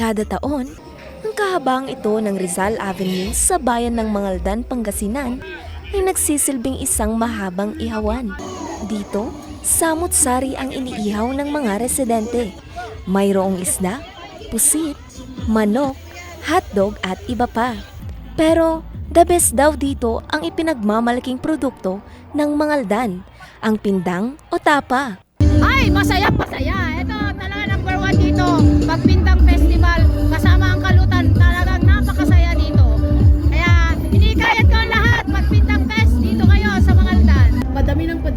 Kada taon, ang kahabang ito ng Rizal Avenue sa bayan ng Mangaldan, Pangasinan ay nagsisilbing isang mahabang ihawan. Dito, samut-sari ang iniihaw ng mga residente. Mayroong isda, pusit, manok, hotdog at iba pa. Pero the best daw dito ang ipinagmamalaking produkto ng Mangaldan, ang pindang o tapa. Ay, masaya, masaya. Ito talaga number one dito. Pagpintang Festival,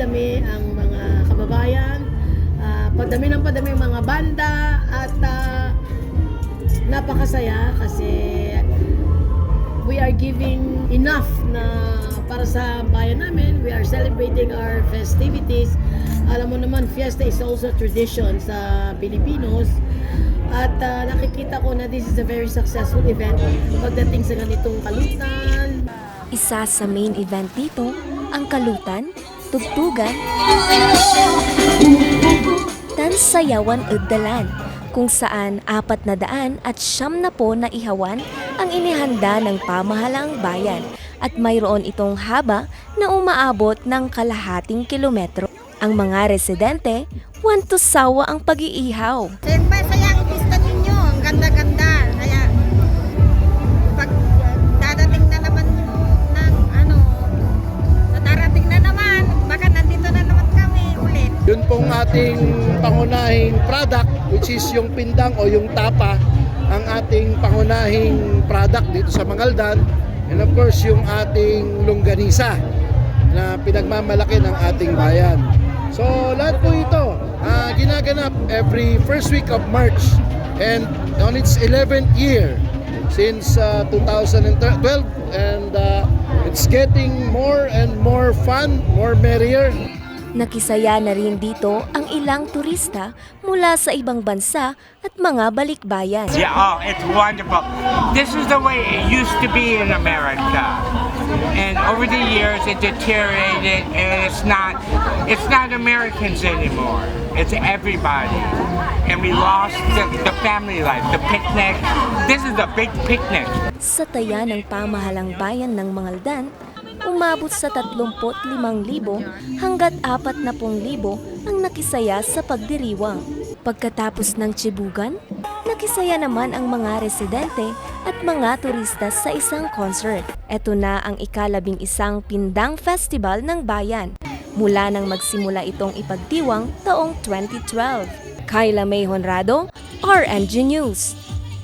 padami ng padami ang mga kababayan, ah, padami ng padami ang mga banda at ah, napakasaya kasi we are giving enough na para sa bayan namin. We are celebrating our festivities. Alam mo naman, fiesta is also a tradition sa Pilipinos. At ah, nakikita ko na this is a very successful event pagdating sa ganitong kalutan, Isa sa main event dito, ang kalutan, tugtugan, tansayawan uddalan, kung saan apat na daan at siyam na po na ihawan ang inihanda ng pamahalang bayan at mayroon itong haba na umaabot ng kalahating kilometro. Ang mga residente, want to sawa ang pag-iihaw. Siyempre, ating pangunahing product which is yung pindang o yung tapa ang ating pangunahing product dito sa Mangaldan and of course yung ating longganisa na pinagmamalaki ng ating bayan. So lahat po ito ah, ginaganap every first week of March and on its 11th year since ah, 2012 and ah, it's getting more and more fun, more merrier. Nakisaya na rin dito ang ilang turista mula sa ibang bansa at mga balikbayan. Yeah, oh, it's wonderful. This is the way it used to be in America. And over the years it deteriorated and it's not it's not Americans anymore. It's everybody. And we lost the, the family life, the picnic. This is a big picnic. Sa taya ng pamahalang bayan ng Mangaldan, umabot sa 35,000 hanggat 40,000 ang nakisaya sa pagdiriwang. Pagkatapos ng Chibugan, nakisaya naman ang mga residente at mga turista sa isang concert. Ito na ang ikalabing isang Pindang Festival ng Bayan mula nang magsimula itong ipagdiwang taong 2012. Kyla May Honrado, RMG News.